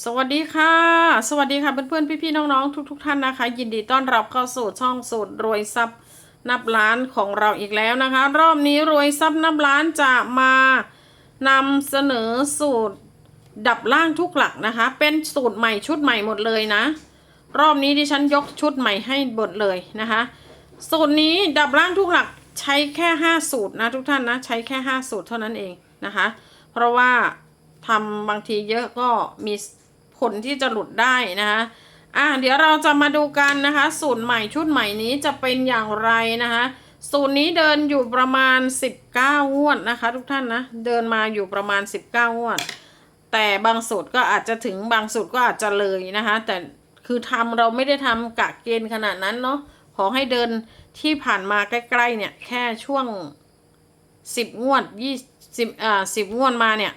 สวัสดีค่ะ สวัสดีค่ะเพื่อนๆพี่ๆน้องๆ ทุก ๆ ท่านนะคะ ยินดีต้อนรับเข้าสู่ช่องสูตรรวยทรัพย์นับล้านของเราอีกแล้วนะคะ รอบนี้รวยทรัพย์นับล้านจะมานำเสนอสูตรดับล่างทุกหลักนะคะ เป็นสูตรใหม่ชุดใหม่หมดเลยนะ รอบนี้ดิฉันยกชุดใหม่ให้หมดเลยนะคะ สูตรนี้ดับล่างทุกหลักใช้แค่ 5 สูตรนะทุกท่านนะใช้แค่ 5 สูตรเท่านั้นเองนะคะ เพราะว่าทำบางทีเยอะก็มี ผลที่จะหลุดได้นะคะอะเดี๋ยวเราจะมาดูกันนะคะ สูตรใหม่ชุดใหม่นี้จะเป็นอย่างไรนะคะ สูตรนี้เดินอยู่ประมาณ 19งวดนะคะ ทุกท่านนะเดินมาอยู่ประมาณ 19งวด แต่บางสูตรก็อาจจะถึงบางสูตรก็อาจจะเลยนะคะ แต่คือทำเราไม่ได้ทำกะเกณฑ์ขนาดนั้นเนาะขอให้เดินที่ผ่านมาใกล้ๆเนี่ยแค่ช่วงสิบงวดยี่สิบอ่าสิบงวดมาเนี่ย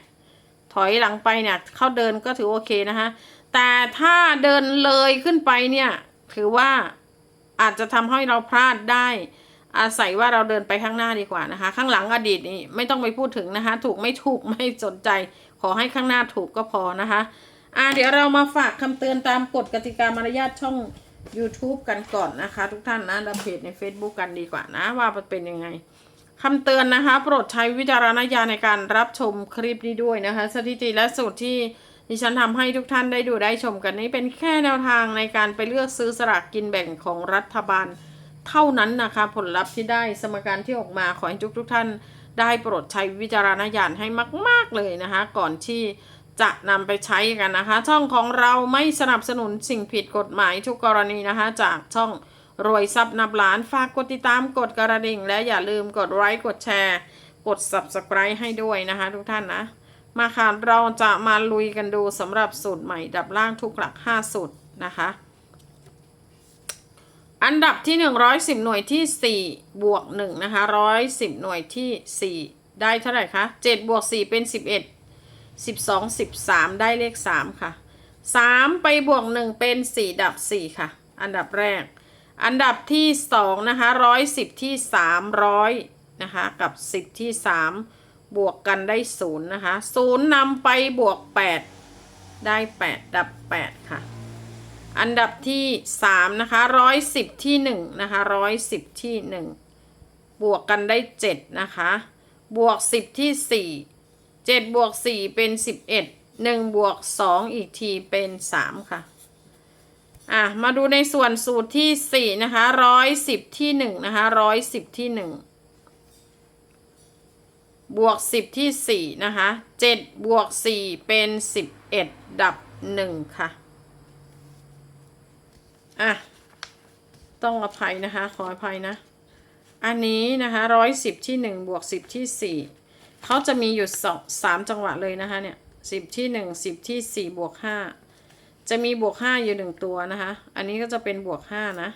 ถอยหลังไปเนี่ยเข้าเดินก็ถือโอเคนะคะแต่ถ้าเดินเลยขึ้นไปเนี่ยถือว่าอาจจะทำให้เราพลาดได้ อาศัยว่าเราเดินไปข้างหน้าดีกว่านะคะ ข้างหลังอดีตนี่ไม่ต้องไปพูดถึงนะคะ ถูกไม่ถูกไม่สนใจ ขอให้ข้างหน้าถูกก็พอนะคะอ่าเดี๋ยวเรามาฝากคำเตือนตามกฎกติกามารยาทช่อง YouTube กันก่อนนะคะ ทุกท่านนะและเพจใน Facebook กันดีกว่านะว่ามันเป็นยังไง คำเตือนนะคะ โปรดใช้วิจารณญาณในการรับชมคลิปนี้ด้วยนะคะ สถิติและสูตรที่ดิฉันทำให้ทุกท่านได้ดูได้ชมกันนี้เป็นแค่แนวทางในการไปเลือกซื้อสลากกินแบ่งของรัฐบาล เท่านั้นนะคะ ผลลัพธ์ที่ได้สมการที่ออกมาขอให้ทุกทุกท่าน ได้โปรดใช้วิจารณญาณให้มาก ๆเลยนะคะ ก่อนที่จะนำไปใช้กันนะคะ ช่องของเราไม่สนับสนุนสิ่งผิดกฎหมายทุกกรณีนะคะ จากช่อง รวยทรัพย์นับล้านฝากกดติดตามกดกระดิ่ง และอย่าลืมกดไลค์กดแชร์ กด subscribe ให้ด้วยนะคะทุกท่านนะ มาค่ะเราจะมาลุยกันดูสำหรับสูตรใหม่ดับล่างทุกหลัก 5 สูตรนะคะ อันดับที่ 110 หน่วยที่ 4 บวก1นะคะ110 หน่วยที่ 4 ได้เท่าไหร่คะ7บวก4เป็น 11 12 13 ได้เลข 3 ค่ะ 3 ไปบวก 1 เป็น 4 ดับ 4 ค่ะ อันดับแรก อันดับที่2นะคะ110ที่300นะคะ กับ10ที่3บวกกันได้0นย์นะคะ0นย์นำไปบวก8ได้8ดับ8ค่ะ อันดับที่สามนะคะร้อยสิบที่หนึ่งนะคะร้อยสิบที่หนึ่งบวกกันได้เจ็ดนะคะ บวกสิบที่สี่เจ็ดบวกสี่เป็นสิบเอ็ดหนึ่งบวกสองอีกทีเป็นสามค่ะ อะมาดูในส่วนสูตรที่สี่นะคะร้อยสิบที่หนึ่งนะคะร้อยสิบที่หนึ่งบวกสิบที่สี่นะคะเจ็ดบวกสี่เป็นสิบเอ็ดดับหนึ่งค่ะ อะ ต้องอภัยนะคะ ขออภัยนะ อันนี้นะคะร้อยสิบที่หนึ่งบวกสิบที่สี่เขาจะมีอยู่สองสามจังหวะเลยนะคะเนี่ยสิบที่หนึ่งสิบที่สี่บวกห้า จะมีบวกห้าอยู่หนึ่งตัวนะคะ อันนี้ก็จะเป็นบวกห้านะ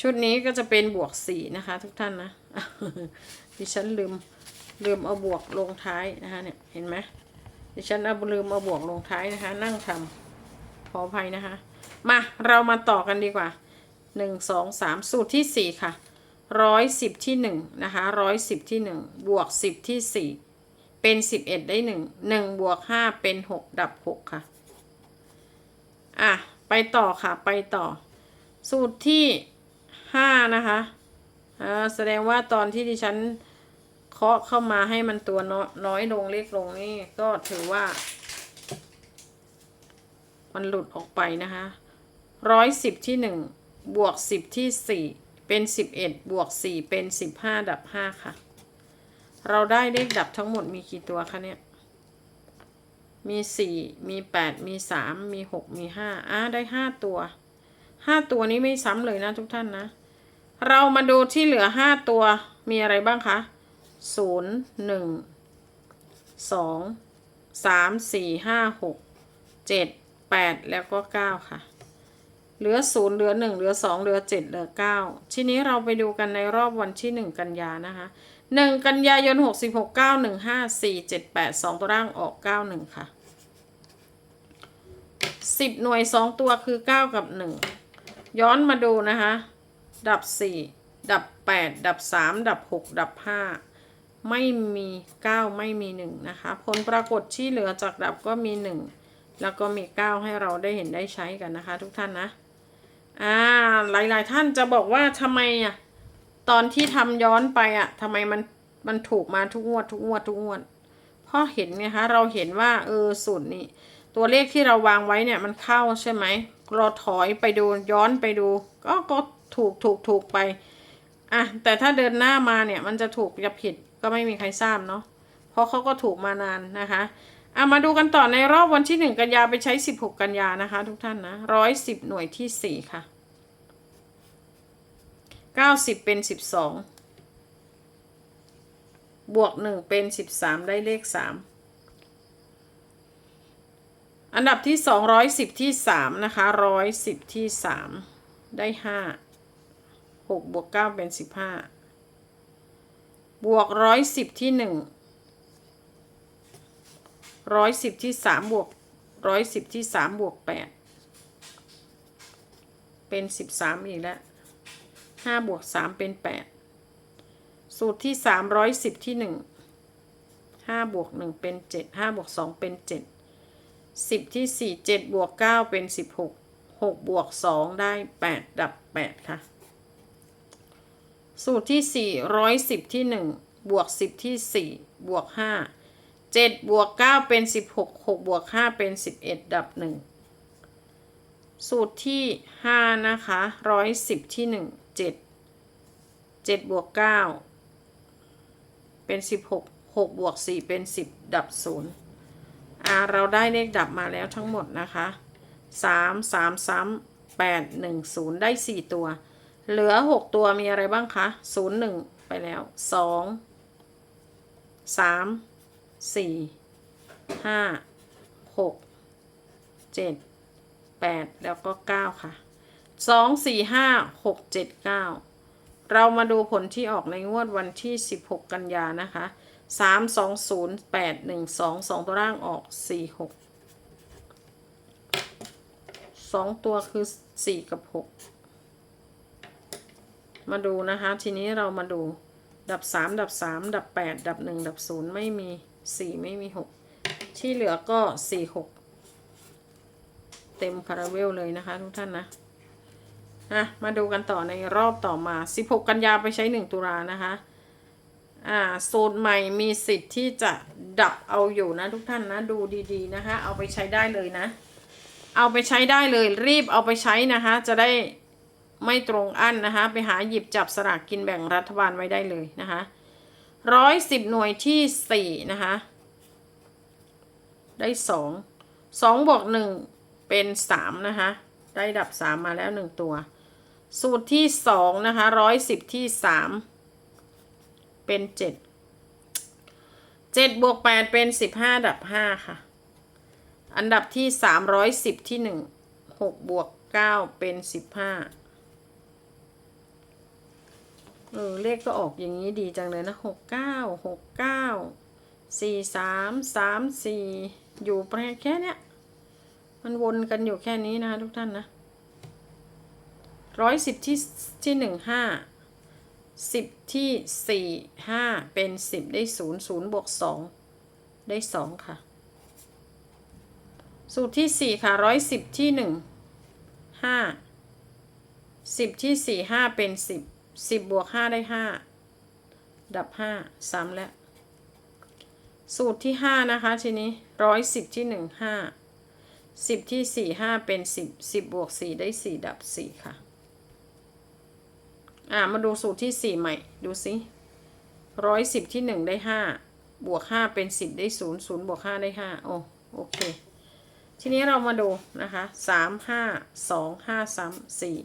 ชุดนี้ก็จะเป็นบวกสี่นะคะ ทุกท่านนะ ดิฉันลืมลืมเอาบวกลงท้ายนะคะเนี่ยเห็นไหมดิฉันเอาลืมเอาบวกลงท้ายนะคะ นั่งทำขออภัยนะคะ มาเรามาต่อกันดีกว่าหนึ่งสองสามสูตรที่สี่ค่ะร้อยสิบที่หนึ่งนะคะร้อยสิบที่หนึ่งบวกสิบที่สี่เป็นสิบเอ็ดได้หนึ่งหนึ่งบวกห้าเป็นหกดับหกค่ะ อะ ไปต่อค่ะไปต่อ สูตรที่ห้านะคะอ่าแสดงว่าตอนที่ดิฉันเคาะเข้ามาให้มันตัวน้อยน้อยลงเล็กลงนี่ก็ถือว่า มันหลุดออกไปนะคะร้อยสิบที่หนึ่งบวกสิบที่สี่เป็นสิบเอ็ดบวกสี่เป็นสิบห้าดับห้าค่ะ เราได้เลขดับทั้งหมดมีกี่ตัวคะเนี่ย มีสี่มีแปดมีสามมีหกมีห้าอ่าได้ห้าตัวห้าตัวนี้ไม่ซ้ำเลยนะทุกท่านนะ เรามาดูที่เหลือห้าตัวมีอะไรบ้างคะศูนย์หนึ่งสองสามสี่ห้าหกเจ็ดแปดแล้วก็เก้าค่ะ เหลือศูนย์เหลือหนึ่งเหลือสองเหลือเจ็ดเหลือเก้าทีนี้เราไปดูกันในรอบวันที่หนึ่งกันยานะคะ หนึ่งกันยายนหกสิบหกเก้าหนึ่งห้าสี่เจ็ดแปดสองตัวร่างออกเก้าหนึ่งค่ะสิบหน่วยสองตัวคือเก้ากับหนึ่งย้อนมาดูนะคะ ดับสี่ดับแปดดับสามดับหกดับห้าไม่มีเก้าไม่มีหนึ่งนะคะ ผลปรากฏที่เหลือจากดับก็มีหนึ่งแล้วก็มีเก้าให้เราได้เห็นได้ใช้กันนะคะ ทุกท่านนะ อ่า หลาย ๆ ท่านจะบอกว่าทำไมอะ ตอนที่ทำย้อนไปอะทำไมมันมันถูกมาทุกงวดทุกงวดทุกงวดเพราะเห็นไงคะเราเห็นว่าเออสูตรนี้ ตัวเลขที่เราวางไว้เนี่ยมันเข้าใช่ไหมเราถอยไปดูย้อนไปดู ก็ก็ถูกถูกถูกไปอะแต่ถ้าเดินหน้ามาเนี่ยมันจะถูกจะผิดก็ไม่มีใครทราบเนาะเพราะเขาก็ถูกมานานนะคะอะมาดูกันต่อในรอบวันที่หนึ่งกันยาไปใช้สิบหกกันยานะคะ ทุกท่านนะร้อยสิบหน่วยที่สี่ค่ะ เก้าสิบเป็นสิบสองบวกหนึ่งเป็นสิบสามได้เลขสามอันดับที่สองร้อยสิบที่สามนะคะร้อยสิบที่สามได้ห้าหกบวกเก้าเป็นสิบห้าบวกร้อยสิบที่หนึ่งร้อยสิบที่สามบวกร้อยสิบที่สามบวกแปดเป็นสิบสามอีกแล้ว ห้าบวกสามเป็นแปดสูตรที่สามร้อยสิบที่หนึ่งห้าบวกหนึ่งเป็นเจ็ดห้าบวกสองเป็นเจ็ดสิบที่สี่เจ็ดบวกเก้าเป็นสิบหกหกบวกสองได้แปดดับแปดค่ะ สูตรที่สี่ร้อยสิบที่หนึ่งบวกสิบที่สี่บวกห้าเจ็ดบวกเก้าเป็นสิบหกหกบวกห้าเป็นสิบเอ็ดดับหนึ่งสูตรที่ห้านะคะร้อยสิบที่หนึ่ง เจ็ดเจ็ดบวกเก้าเป็นสิบหกหกบวกสี่เป็นสิบดับศูนย์อ่าเราได้เลขดับมาแล้วทั้งหมดนะคะสามสามสามแปดหนึ่งศูนย์ได้สี่ตัว เหลือหกตัวมีอะไรบ้างคะศูนย์หนึ่งไปแล้วสองสามสี่ห้าหกเจ็ดแปดแล้วก็เก้าค่ะ สองสี่ห้าหกเจ็ดเก้าเรามาดูผลที่ออกในงวดวันที่สิบหกกันยานะคะสามสองศูนย์แปดหนึ่งสองสองตัวร่างออกสี่หกสองตัวคือสี่กับหกมาดูนะคะ ทีนี้เรามาดูดับสามดับสามดับแปดดับหนึ่งดับศูนย์ไม่มีสี่ไม่มีหกที่เหลือก็สี่หกเต็มคาราเวลเลยนะคะทุกท่านนะ อะมาดูกันต่อในรอบต่อมา 16 กันยาไปใช้ 1 ตุลานะคะอ่าโซนใหม่มีสิทธิ์ที่จะดับเอาอยู่นะทุกท่านนะดูดีๆนะคะ เอาไปใช้ได้เลยนะ เอาไปใช้ได้เลยรีบเอาไปใช้นะคะ จะได้ไม่ตรงอั้นนะคะ ไปหาหยิบจับสลากกินแบ่งรัฐบาลไว้ได้เลยนะคะร้อยสิบหน่วยที่สี่นะคะ ได้สองสองบวกหนึ่งเป็นสามนะคะ ได้ดับสามมาแล้วหนึ่งตัว สูตรที่สองนะคะร้อยสิบที่สามเป็นเจ็ดเจ็ดบวกแปดเป็นสิบห้าดับห้าค่ะ อันดับที่สามร้อยสิบที่หนึ่งหกบวกเก้าเป็นสิบห้าเออเลขก็ออกอย่างนี้ดีจังเลยนะหกเก้าหกเก้าสี่สามสามสี่อยู่ประมาณแค่เนี้ย มันวนกันอยู่แค่นี้นะคะทุกท่านนะ ร้อยสิบที่ที่หนึ่งห้าสิบที่สี่ห้าเป็นสิบได้ศูนย์ศูนย์บวกสองได้สองค่ะ สูตรที่สี่ค่ะร้อยสิบที่หนึ่งห้าสิบที่สี่ห้าเป็นสิบสิบบวกห้าได้ห้าดับห้าซ้ำแล้ว สูตรที่ห้านะคะ ทีนี้ร้อยสิบที่หนึ่งห้าสิบที่สี่ห้าเป็นสิบสิบบวกสี่ได้สี่ดับสี่ค่ะ อ่ามาดูสูตรที่สี่ใหม่ ดูสิร้อยสิบที่หนึ่งได้ห้าบวกห้าเป็นสิบได้ศูนย์ศูนย์บวกห้าได้ห้าโอ้โอเค ทีนี้เรามาดูนะคะสามห้าสองห้าสามสี่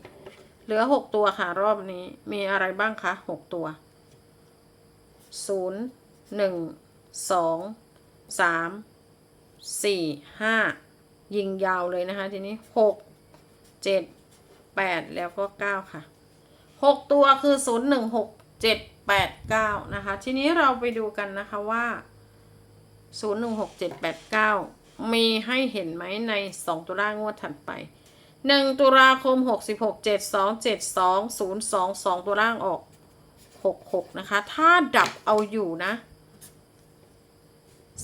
เหลือหกตัวค่ะรอบนี้มีอะไรบ้างคะหกตัวศูนย์หนึ่งสองสามสี่ห้ายิงยาวเลยนะคะ ทีนี้หกเจ็ดแปดแล้วก็เก้าค่ะ หกตัวคือศูนย์หนึ่งหกเจ็ดแปดเก้านะคะ ทีนี้เราไปดูกันนะคะว่าศูนย์หนึ่งหกเจ็ดแปดเก้ามีให้เห็นไหมในสองตัวล่างงวดถัดไปหนึ่งตุลาคมหกสิบหกเจ็ดสองเจ็ดสองศูนย์สองสองตัวล่างออกหกหกนะคะ ถ้าดับเอาอยู่นะ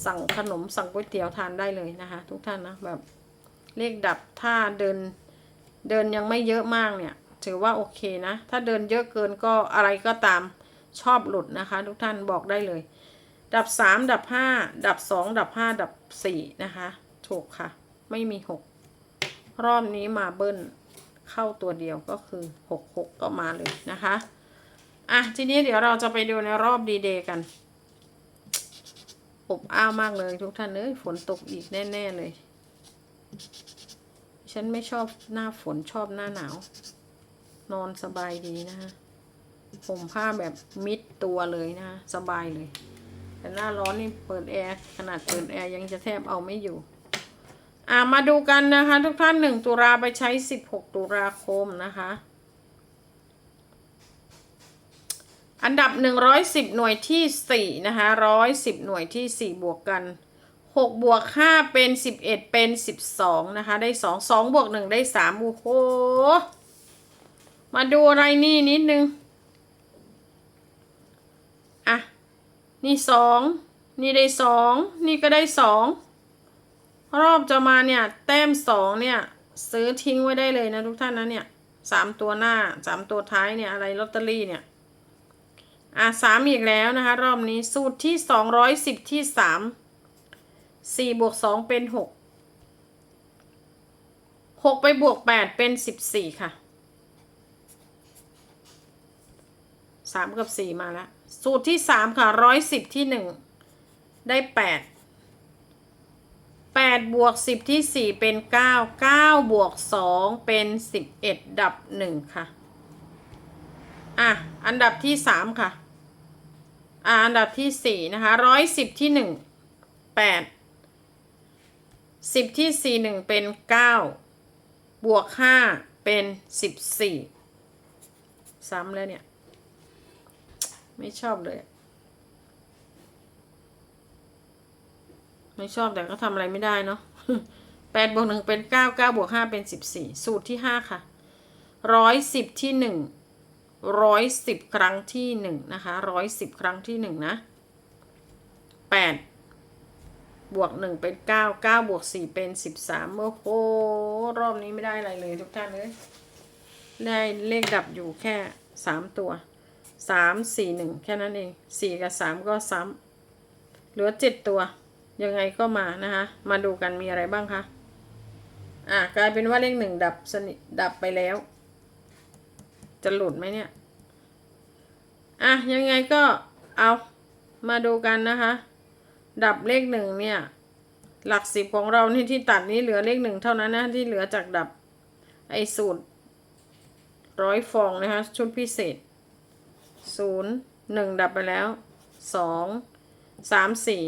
สั่งขนมสั่งก๋วยเตี๋ยวทานได้เลยนะคะ ทุกท่านนะแบบเลขดับถ้าเดินเดินยังไม่เยอะมากเนี่ย ถือว่าโอเคนะ ถ้าเดินเยอะเกินก็อะไรก็ตามชอบหลุดนะคะ ทุกท่านบอกได้เลย ดับสามดับห้าดับสองดับห้าดับสี่นะคะ ถูกค่ะ ไม่มีหกรอบนี้มาเบิ้ลเข้าตัวเดียวก็คือหกหกก็มาเลยนะคะ อะ ทีนี้เดี๋ยวเราจะไปดูในรอบดีเดย์กันอบอ้าวมากเลยทุกท่านเอ้ยฝนตกอีกแน่ ๆ เลย ฉันไม่ชอบหน้าฝนชอบหน้าหนาว นอนสบายดีนะคะผมผ้าแบบมิดตัวเลยนะคะสบายเลย แต่หน้าร้อนนี่เปิดแอร์ขนาดเปิดแอร์ยังจะแทบเอาไม่อยู่ อ่ามาดูกันนะคะ ทุกท่านหนึ่งตุลาไปใช้สิบหกตุลาคมนะคะอันดับหนึ่งร้อยสิบหน่วยที่สี่นะคะร้อยสิบหน่วยที่สี่บวกกันหกบวกห้าเป็นสิบเอ็ดเป็นสิบสองนะคะ ได้สองสองบวกหนึ่งได้สามโอ้โห มาดูอะไรนี่นิดนึง อะ นี่สอง นี่ได้สอง นี่ก็ได้สอง รอบจะมาเนี่ย แต้มสองเนี่ย ซื้อทิ้งไว้ได้เลยนะทุกท่านนะเนี่ยสามตัวหน้าสามตัวท้ายเนี่ยอะไรลอตเตอรี่เนี่ย อะสามอีกแล้วนะคะ รอบนี้สูตรที่สองร้อยสิบที่สามสี่บวกสองเป็นหกหกไปบวกแปดเป็นสิบสี่ค่ะ สามกับสี่มาแล้ว สูตรที่สามค่ะร้อยสิบที่หนึ่งได้แปดแปดบวกสิบที่สี่เป็นเก้าเก้าบวกสองเป็นสิบเอ็ดดับหนึ่งค่ะ อะ อันดับที่สามค่ะ อ่าอันดับที่สี่นะคะร้อยสิบที่หนึ่งแปดสิบที่สี่หนึ่งเป็นเก้าบวกห้าเป็นสิบสี่ซ้ำแล้วเนี่ย ไม่ชอบเลย ไม่ชอบแต่ก็ทำอะไรไม่ได้เนาะแปดบวกหนึ่งเป็นเก้าเก้าบวกห้าเป็นสิบสี่สูตรที่ห้าค่ะร้อยสิบที่หนึ่งร้อยสิบครั้งที่หนึ่งนะคะร้อยสิบครั้งที่หนึ่งนะแปดบวกหนึ่งเป็นเก้าเก้าบวกสี่เป็นสิบสามโอ้โหรอบนี้ไม่ได้อะไรเลยทุกท่านเลย ได้เลขดับอยู่แค่สามตัว สามสี่หนึ่งแค่นั้นเองสี่กับสามก็ซ้ำเหลือเจ็ดตัว ยังไงก็มานะคะ มาดูกันมีอะไรบ้างคะอะกลายเป็นว่าเลขหนึ่งดับสนิดับไปแล้ว จะหลุดไหมเนี่ย อะยังไงก็เอามาดูกันนะคะ ดับเลขหนึ่งเนี่ย หลักสิบของเรานี่ที่ตัดนี้เหลือเลขหนึ่งเท่านั้นนะที่เหลือจากดับไอ้สูตรร้อยฟองนะคะ ชุดพิเศษ ศูนย์หนึ่งดับไปแล้วสองสามสี่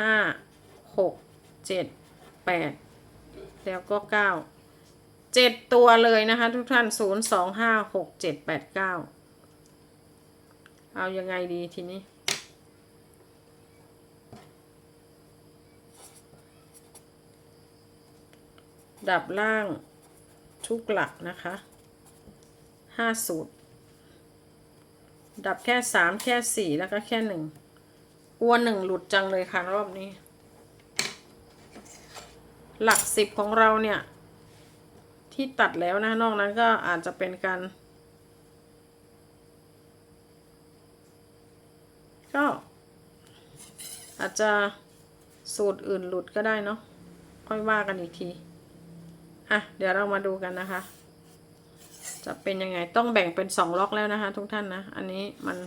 ห้าหกเจ็ดแปดแล้วก็เก้าเจ็ดตัวเลยนะคะทุกท่านศูนย์สองห้าหกเจ็ดแปดเก้าเอายังไงดีทีนี้ดับล่างทุกหลักนะคะห้าสูตร ดับแค่สามแค่สี่แล้วก็แค่หนึ่งอ้วนหนึ่งหลุดจังเลยค่ะรอบนี้ หลักสิบของเราเนี่ย ที่ตัดแล้วนะนอกนั้นก็อาจจะเป็นการ ก็อาจจะสูตรอื่นหลุดก็ได้เนาะค่อยว่ากันอีกที อะ เดี๋ยวเรามาดูกันนะคะ จะเป็นยังไงต้องแบ่งเป็นสองล็อกแล้วนะคะ ทุกท่านนะ อันนี้มัน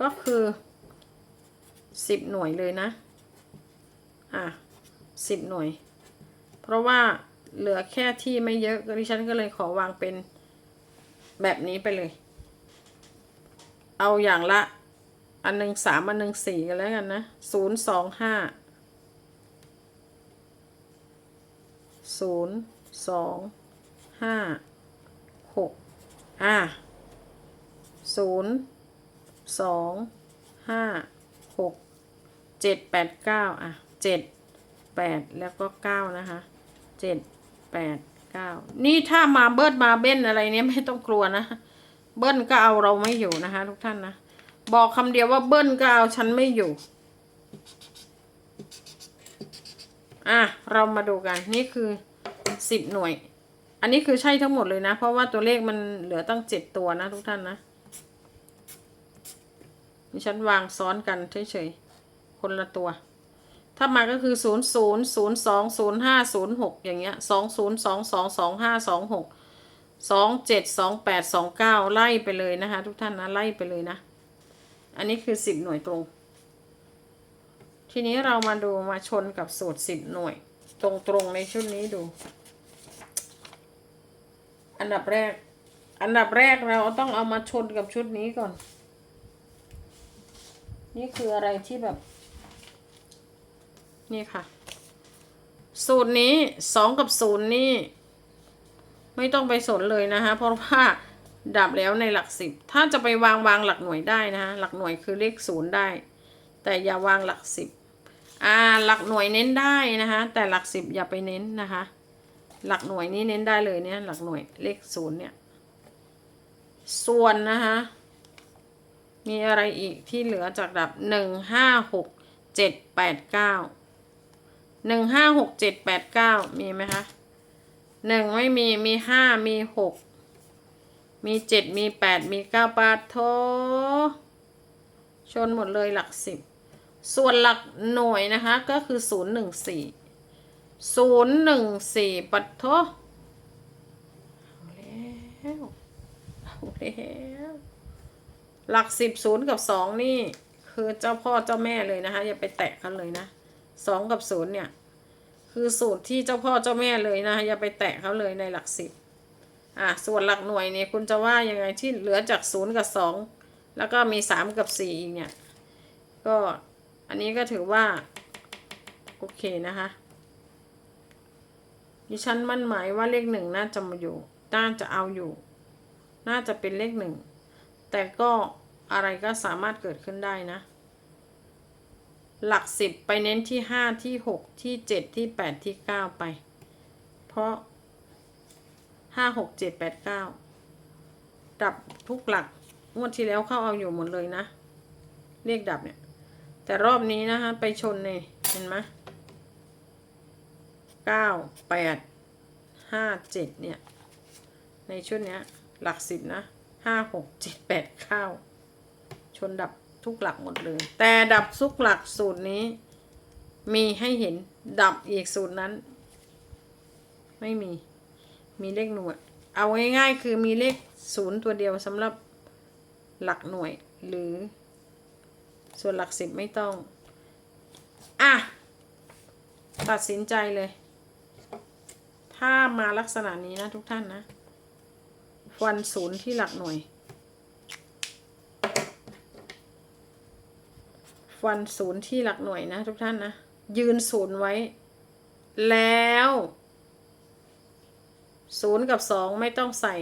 ก็คือสิบหน่วยเลยนะ อะสิบหน่วย เพราะว่าเหลือแค่ที่ไม่เยอะดิฉันก็เลยขอวางเป็นแบบนี้ไปเลย เอาอย่างละ อันหนึ่งสามอันหนึ่งสี่กันแล้วกันนะศูนย์สองห้าศูนย์ สองห้าหกอะศูนย์สองห้าหกเจ็ดแปดเก้าอะเจ็ดแปดแล้วก็เก้านะคะเจ็ดแปดเก้านี่ถ้ามาเบิดมาเบ้นอะไรเนี้ยไม่ต้องกลัวนะ เบิ้ลก็เอาเราไม่อยู่นะคะ ทุกท่านนะ บอกคำเดียวว่าเบิ้ลก็เอาฉันไม่อยู่อะเรามาดูกันนี่คือ สิบหน่วย อันนี้คือใช่ทั้งหมดเลยนะ เพราะว่าตัวเลขมันเหลือตั้งเจ็ดตัวนะทุกท่านนะนี่ฉันวางซ้อนกันเฉยๆ คนละตัว ถ้ามาก็คือศูนย์ศูนย์ศูนย์สองศูนย์ห้าศูนย์หกอย่างเงี้ยสองศูนย์สองสองสองห้าสองหกสองเจ็ดสองแปดสองเก้าไล่ไปเลยนะคะ ทุกท่านนะ ไล่ไปเลยนะ อันนี้คือสิบหน่วยตรง ทีนี้เรามาดูมาชนกับสูตรสิบหน่วย ตรงๆในชุดนี้ดู อันดับแรก อันดับแรกเราต้องเอามาชนกับชุดนี้ก่อน นี่คืออะไรที่แบบ นี่ค่ะ สูตรนี้สองกับศูนย์นี่ ไม่ต้องไปสนเลยนะคะเพราะว่าดับแล้วในหลักสิบ ถ้าจะไปวางวางหลักหน่วยได้นะคะหลักหน่วยคือเลขศูนย์ได้ แต่อย่าวางหลักสิบอ่าหลักหน่วยเน้นได้นะคะแต่หลักสิบอย่าไปเน้นนะคะ หลักหน่วยนี้เน้นได้เลยเนี่ยหลักหน่วยเลขศูนย์เนี่ยส่วนนะคะมีอะไรอีกที่เหลือจากดับหนึ่งห้าหกเจ็ดแปดเก้าหนึ่งห้าหกเจ็ดแปดเก้ามีไหมคะหนึ่งไม่มีมีห้ามีหกมีเจ็ดมีแปดมีเก้าปาทโทชนหมดเลยหลักสิบส่วนหลักหน่วยนะคะก็คือศูนย์หนึ่งสี่ ศูนย์หนึ่งสี่ปัดโทเอแล้วแล้วหลักสิบศูนย์กับสองนี่ คือเจ้าพ่อเจ้าแม่เลยนะคะ อย่าไปแตะกันเลยนะสองกับศูนย์เนี่ย คือสูตรที่เจ้าพ่อเจ้าแม่เลยนะคะอย่าไปแตะเขาเลยในหลักสิบอะส่วนหลักหน่วยเนี่ยคุณจะว่ายังไงที่เหลือจากศูนย์กับสองแล้วก็มีสามกับสี่เนี่ย ก็อันนี้ก็ถือว่า โอเคนะคะ ดิฉันมั่นหมายว่าเลขหนึ่งน่าจะมาอยู่ น่าจะเอาอยู่ น่าจะเป็นเลขหนึ่ง แต่ก็อะไรก็สามารถเกิดขึ้นได้นะ หลักสิบไปเน้นที่ห้าที่หกที่เจ็ดที่แปดที่เก้าไป เพราะห้าหกเจ็ดแปดเก้าดับทุกหลัก งวดที่แล้วเข้าเอาอยู่หมดเลยนะเรียกดับเนี่ย แต่รอบนี้นะคะไปชนเนี่ยเห็นไหม เก้าแปดห้าเจ็ดเนี่ย ในชุดเนี้ย หลักสิบนะห้าหกเจ็ดแปดเก้าชนดับทุกหลักหมดเลย แต่ดับทุกหลักสูตรนี้ มีให้เห็นดับอีกสูตรนั้น ไม่มีมีเลขหน่วย เอาง่ายๆคือมีเลขศูนย์ตัวเดียวสำหรับหลักหน่วย หรือ ส่วนหลักสิบไม่ต้อง อะ ตัดสินใจเลย ถ้ามาลักษณะนี้นะทุกท่านนะวันศูนย์ที่หลักหน่วย ฟันศูนย์ที่หลักหน่วยนะทุกท่านนะ ยืนศูนย์ไว้ แล้วศูนย์กับสองไม่ต้องใส่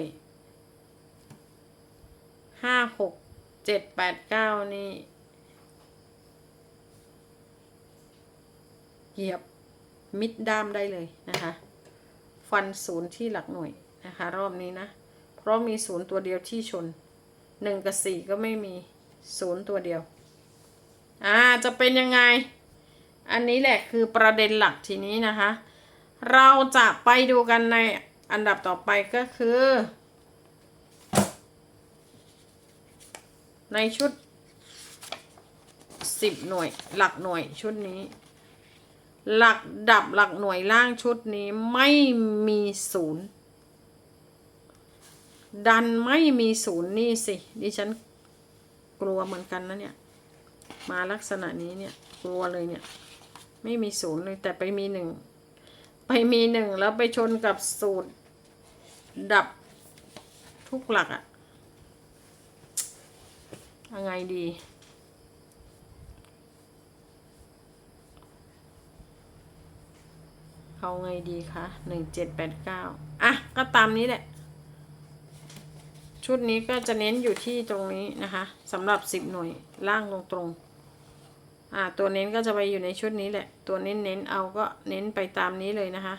ห้าหกเจ็ดแปดเก้านี่เหยียบมิดด้ามได้เลยนะคะ ฟันศูนย์ที่หลักหน่วยนะคะ รอบนี้นะ เพราะมีศูนย์ตัวเดียวที่ชนหนึ่งกับสี่ก็ไม่มีศูนย์ตัวเดียว อ่าจะเป็นยังไง อันนี้แหละคือประเด็นหลักทีนี้นะคะ เราจะไปดูกันในอันดับต่อไปก็คือ ในชุดสิบหน่วยหลักหน่วยชุดนี้ หลักดับหลักหน่วยล่างชุดนี้ไม่มีศูนย์ดันไม่มีศูนย์นี่สิ ดิฉันกลัวเหมือนกันนะเนี่ย มาลักษณะนี้เนี่ย กลัวเลยเนี่ย ไม่มีศูนย์เลยแต่ไปมีหนึ่ง ไปมีหนึ่งแล้วไปชนกับสูตร ดับทุกหลักอะยังไงดี เอาไงดีคะหนึ่งเจ็ดแปดเก้าอะ ก็ตามนี้แหละ ชุดนี้ก็จะเน้นอยู่ที่ตรงนี้นะคะสำหรับสิบหน่วยล่างตรงตรงอ่า ตัวเน้นก็จะไปอยู่ในชุดนี้แหละ ตัวเน้นเน้นเอาก็เน้นไปตามนี้เลยนะคะ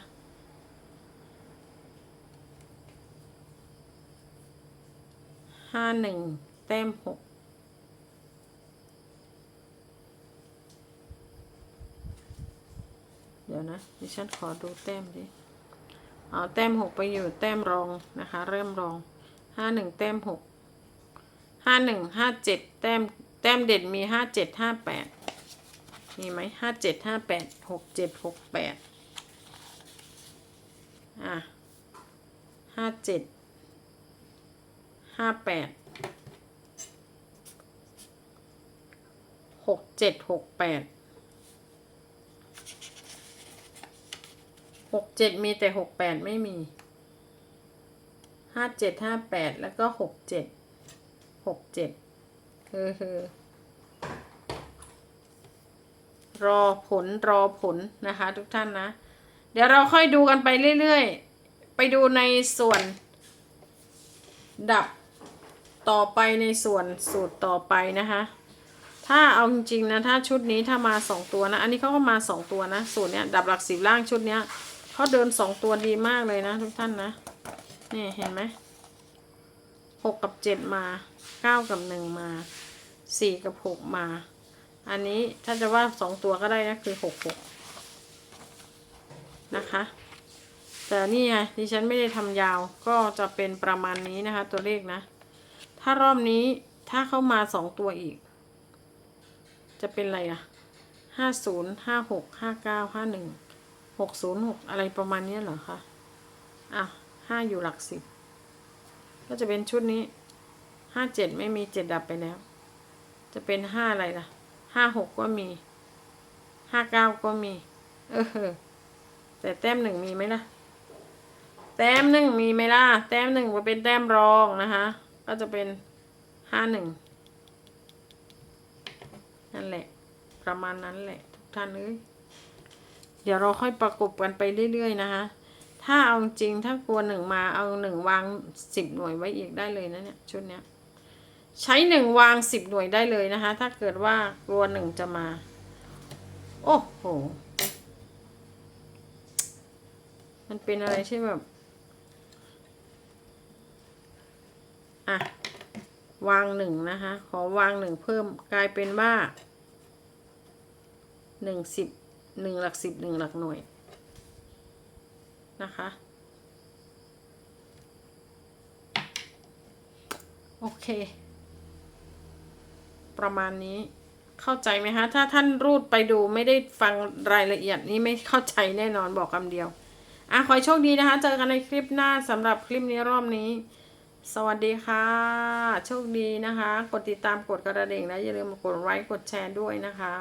ห้าหนึ่งแต้มหก เดี๋ยวนะ ดิฉันขอดูแต้มดิเอาแต้มหกไปอยู่แต้มรองนะคะ เริ่มรองห้าหนึ่งแต้มหกห้าหนึ่งห้าเจ็ดแต้มแต้มเด่นมีห้าเจ็ดห้าแปดมีไหมห้าเจ็ดห้าแปดหกเจ็ดหกแปดอะห้าเจ็ดห้าแปดหกเจ็ดหกแปด หกเจ็ดมีแต่หกแปดไม่มีห้าเจ็ดห้าแปดแล้วก็หกเจ็ดหกเจ็ดเฮ้อเฮ้อรอผลรอผลนะคะ ทุกท่านนะ เดี๋ยวเราค่อยดูกันไปเรื่อยๆ ไปดูในส่วน ดับต่อไปในส่วนสูตรต่อไปนะคะ ถ้าเอาจริงๆนะ ถ้าชุดนี้ถ้ามาสองตัวนะ อันนี้เขาก็มาสองตัวนะ สูตรเนี้ยดับหลักสิบล่างชุดเนี้ย เขาเดินสองตัวดีมากเลยนะทุกท่านนะนี่เห็นไหมหกกับเจ็ดมาเก้ากับหนึ่งมาสี่กับหกมา อันนี้ถ้าจะว่าสองตัวก็ได้นะคือหกหกนะคะ แต่นี่ไงดิฉันไม่ได้ทำยาวก็จะเป็นประมาณนี้นะคะ ตัวเลขนะ ถ้ารอบนี้ถ้าเข้ามาสองตัวอีก จะเป็นอะไรอะห้าศูนย์ห้าหกห้าเก้าห้าหนึ่ง หกศูนย์หกอะไรประมาณนี้เหรอคะ อะห้าอยู่หลักสิบ ก็จะเป็นชุดนี้ห้าเจ็ดไม่มีเจ็ดดับไปแล้ว จะเป็นห้าอะไรล่ะห้าหกก็มีห้าเก้าก็มี เออ แต่แต้มหนึ่งมีไหมล่ะ แต้มหนึ่งมีไหมล่ะ แต้มหนึ่งก็เป็นแต้มรองนะคะ ก็จะเป็นห้าหนึ่งนั่นแหละ ประมาณนั้นแหละ ทุกท่านเอ้ย เดี๋ยวเราค่อยประกบกันไปเรื่อยๆนะคะ ถ้าเอาจริงถ้ากลัวหนึ่งมาเอาหนึ่งวางสิบหน่วยไว้อีกได้เลยนะเนี่ยชุดเนี้ยใช้หนึ่งวางสิบหน่วยได้เลยนะคะ ถ้าเกิดว่ากลัวหนึ่งจะมา โอ้โห มันเป็นอะไรที่แบบ อะ วางหนึ่งนะคะ ขอวางหนึ่งเพิ่มกลายเป็นว่าหนึ่งสิบ หนึ่งหลักสิบหนึ่งหลักหน่วยนะคะ โอเค ประมาณนี้เข้าใจไหมคะ ถ้าท่านรูดไปดูไม่ได้ฟังรายละเอียดนี้ไม่เข้าใจแน่นอนบอกคำเดียว อะ ขอให้โชคดีนะคะ เจอกันในคลิปหน้าสำหรับคลิปนี้รอบนี้ สวัสดีค่ะ โชคดีนะคะ กดติดตามกดกระดิ่งและอย่าลืมกดไลค์กดแชร์ด้วยนะคะ